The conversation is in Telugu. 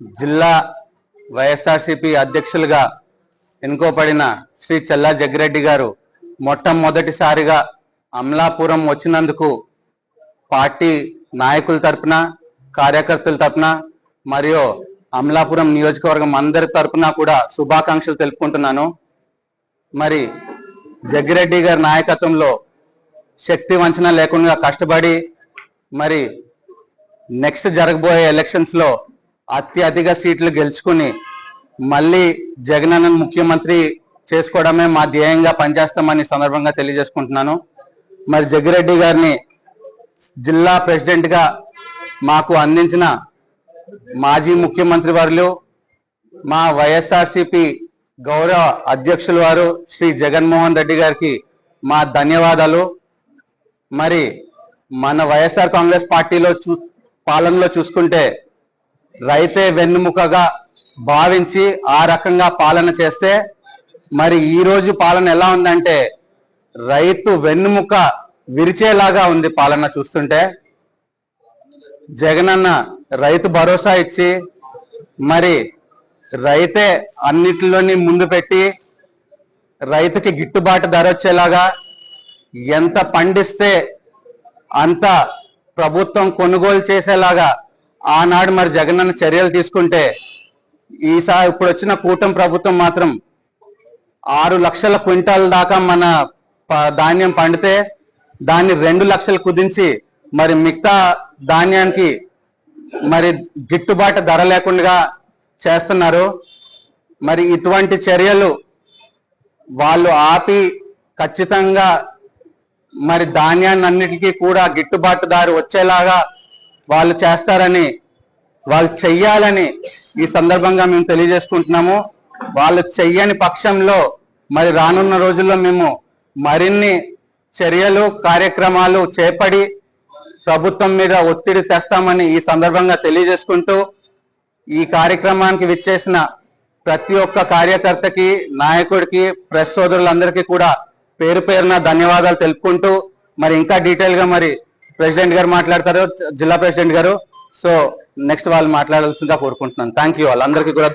జిల్లా వైఎస్ఆర్సిపి అధ్యక్షులుగా ఎన్నుకోబడిన శ్రీ చల్లా జగ్గిరెడ్డి గారు మొట్టమొదటిసారిగా అమలాపురం వచ్చినందుకు పార్టీ నాయకుల తరపున కార్యకర్తల తరపున మరియు అమలాపురం నియోజకవర్గం అందరి తరపున కూడా శుభాకాంక్షలు తెలుపుకుంటున్నాను. మరి జగ్గిరెడ్డి గారి నాయకత్వంలో శక్తి వంచన లేకుండా కష్టపడి మరి నెక్స్ట్ జరగబోయే ఎలక్షన్స్లో అత్యధిక సీట్లు గెలుచుకుని మళ్ళీ జగన్ ముఖ్యమంత్రి చేసుకోవడమే మా ధ్యేయంగా పనిచేస్తామని సందర్భంగా తెలియజేసుకుంటున్నాను. మరి జగ్గిరెడ్డి గారిని జిల్లా ప్రెసిడెంట్గా మాకు అందించిన మాజీ ముఖ్యమంత్రి వారు మా వైఎస్ఆర్సిపి గౌరవ అధ్యక్షుల వారు శ్రీ జగన్మోహన్ రెడ్డి గారికి మా ధన్యవాదాలు. మరి మన వైఎస్ఆర్ కాంగ్రెస్ పార్టీలో చూ పాలనలో చూసుకుంటే రైతే వెన్నుముకగా భావించి ఆ రకంగా పాలన చేస్తే మరి ఈ రోజు పాలన ఎలా ఉందంటే రైతు వెన్నుముక విరిచేలాగా ఉంది పాలన చూస్తుంటే. జగనన్న రైతు భరోసా ఇచ్చి మరి రైతే అన్నిటిలోని ముందు పెట్టి రైతుకి గిట్టుబాటు ధర వచ్చేలాగా ఎంత పండిస్తే అంత ప్రభుత్వం కొనుగోలు చేసేలాగా ఆనాడు మరి జగనన్న చర్యలు తీసుకుంటే ఈసారి ఇప్పుడు వచ్చిన కూటమి ప్రభుత్వం మాత్రం ఆరు లక్షల క్వింటాల్ దాకా మన ప- ధాన్యం పండితే దాన్ని రెండు లక్షలు కుదించి మరి మిగతా ధాన్యానికి మరి గిట్టుబాటు ధర లేకుండా చేస్తున్నారు. మరి ఇటువంటి చర్యలు వాళ్ళు ఆపి ఖచ్చితంగా మరి ధాన్యాన్ని అన్నిటికీ కూడా గిట్టుబాటు దారి వచ్చేలాగా వాళ్ళు చేస్తారని వాళ్ళు చెయ్యాలని ఈ సందర్భంగా మేము తెలియజేసుకుంటున్నాము. వాళ్ళు చెయ్యని పక్షంలో మరి రానున్న రోజుల్లో మేము మరిన్ని చర్యలు కార్యక్రమాలు చేపడి ప్రభుత్వం మీద ఒత్తిడి తెస్తామని ఈ సందర్భంగా తెలియజేసుకుంటూ ఈ కార్యక్రమానికి విచ్చేసిన ప్రతి ఒక్క కార్యకర్తకి నాయకుడికి ప్రెస్ సోదరులందరికీ కూడా పేరు పేరున ధన్యవాదాలు తెలుపుకుంటూ మరి ఇంకా డీటెయిల్గా మరి ప్రెసిడెంట్ గారు మాట్లాడతారు జిల్లా ప్రెసిడెంట్ గారు. సో నెక్స్ట్ వాళ్ళు మాట్లాడాల్సిందిగా కోరుకుంటున్నాను. థ్యాంక్ యూ వాళ్ళందరికీ కూడా